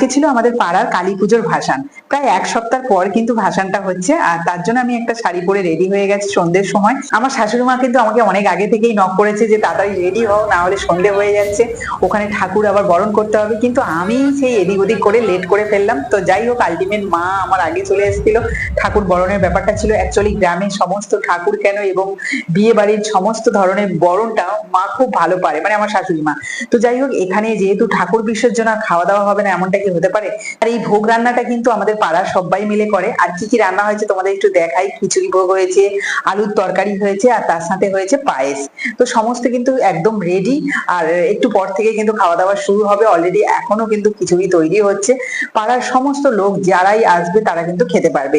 আজকে ছিল আমাদের পাড়ার কালী পুজোর ভাসান। প্রায় এক সপ্তাহ পর কিন্তু ভাসানটা হচ্ছে, আর তার জন্য আমি একটা শাড়ি পরে রেডি হয়ে গেছি সন্ধ্যের সময়। আমার শাশুড়ি মা কিন্তু আমাকে অনেক আগে থেকেই নক করেছে যে, তাড়াতাড়ি রেডি হও, না হলে সন্ধে হয়ে যাচ্ছে। ওখানে ঠাকুর আবার বরণ করতে হবে। কিন্তু আমি সেই এদিক ওদিক করে লেট করে ফেললাম। তো যাই হোক আলটিমেট মা আমার আগে চলে এসেছিল। ঠাকুর বরণের ব্যাপারটা ছিল অ্যাকচুয়ালি গ্রামের সমস্ত ঠাকুর কেন এবং বিয়ে বাড়ির সমস্ত ধরনের বরণটা মা খুব ভালো পারে মানে আমার শাশুড়ি মা। তো যাই হোক, এখানে যেহেতু ঠাকুর বিসর্জন আর খাওয়া দাওয়া হবে না, এমনটা কি হতে পারে। আর এই ভোগ রান্নাটা কিন্তু আমাদের পাড়ার সবাই মিলে করে। আর কি কি রান্না হয়েছে তোমাদের একটু দেখাই। খিচুড়ি ভোগ হয়েছে, আলুর তরকারি হয়েছে, আর তার সাথে হয়েছে পায়েস। তো সমস্ত কিন্তু একদম রেডি আর একটু পর থেকে কিন্তু খাওয়া দাওয়া শুরু হবে। অলরেডি এখনও কিন্তু খিচুড়ি তৈরি হচ্ছে। পাড়ার সমস্ত লোক যারাই আসবে তারা কিন্তু খেতে পারবে।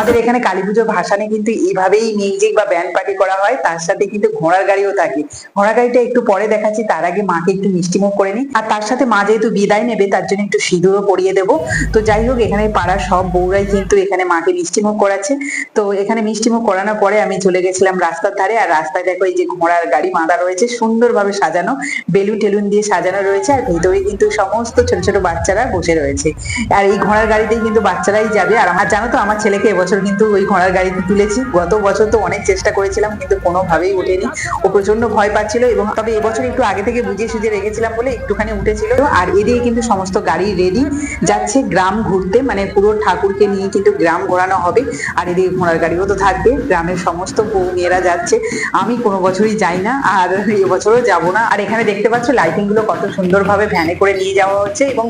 আমাদের এখানে কালী পুজোর ভাসানে কিন্তু এইভাবেই মিউজিক বা ব্যান্ড পার্টি করা হয়, তার সাথে কিন্তু ঘোড়ার গাড়িও থাকে। ঘোড়ার গাড়িটা একটু পরে দেখাচ্ছি, তার আগে মাকে একটু মিষ্টিমুখ করে নিই। আর তার সাথে মা যেহেতু বিদায় নেবে, তার জন্য একটু সিঁদুরও পরিয়ে দেবো। তো যাই হোক, এখানে পাড়ার সব বউরাই কিন্তু এখানে মাকে মিষ্টিমুখ করাচ্ছে। তো এখানে মিষ্টিমুখ করানোর পরে আমি চলে গেছিলাম রাস্তার ধারে, আর রাস্তায় দেখো এই যে ঘোড়ার গাড়ি বাঁধা রয়েছে, সুন্দরভাবে সাজানো। বেলুন টেলুন দিয়ে সাজানো রয়েছে, আর ভেতরে কিন্তু সমস্ত ছোট ছোট বাচ্চারা বসে রয়েছে। আর এই ঘোড়ার গাড়িতেই কিন্তু বাচ্চারাই যাবে। আর আমার, জানো তো, আমার ছেলেকে এবছর কিন্তু ওই ঘোড়ার গাড়িতে তুলেছি। গত বছর তো অনেক চেষ্টা করেছিলাম, কিন্তু কোনোভাবেই ওঠেনি। ও প্রচণ্ড ভয় পাচ্ছিল এবং তবে এবছর একটু আগে থেকে বুঝিয়ে সুঝিয়ে রেখেছিলাম বলে একটুখানি উঠেছিল। আর এদিকে কিন্তু সমস্ত গাড়ি রেডি যাচ্ছে গ্রাম ঘুরতে মানে পুরো ঠাকুরকে নিয়ে কিন্তু গ্রাম ঘোরানো হবে। আর এদিকে ঘোড়ার গাড়িও তো থাকবে, গ্রামের সমস্ত বউ মেয়েরা যাচ্ছে। আমি কোনো বছরই যাই না, আর এবছরও যাব না। আর এখানে দেখতে পাচ্ছ লাইটিংগুলো কত সুন্দরভাবে ভ্যানে করে নিয়ে যাওয়া হচ্ছে এবং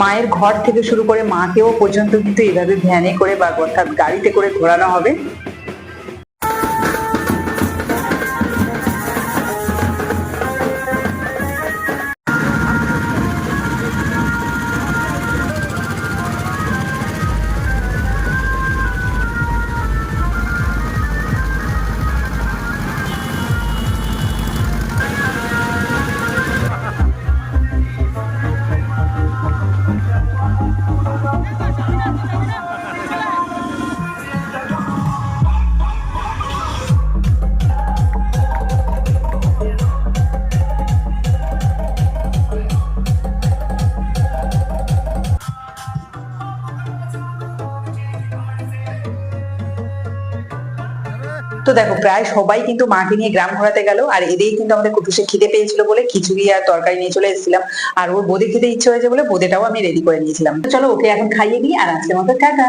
মায়ের ঘর থেকে শুরু করে মাকেও পর্যন্ত কিন্তু এইভাবে ভ্যানে করে বা অর্থাৎ গাড়িতে করে ঘোরানো হবে। তো দেখো, প্রায় সবাই কিন্তু মাকে নিয়ে গ্রাম ঘোরাতে গেল, আর এদেরই কিন্তু আমাদের কুটুসে খিদে পেয়েছিল বলে খিচুড়ি আর তরকারি নিয়ে চলে এসেছিলাম, আর ওর বোদে খেতে ইচ্ছে হয়েছে বলে বোদেটাও আমি রেডি করে নিয়েছিলাম। চলো ওকে এখন খাইয়ে দিই, আর আজকের মতো টাটা।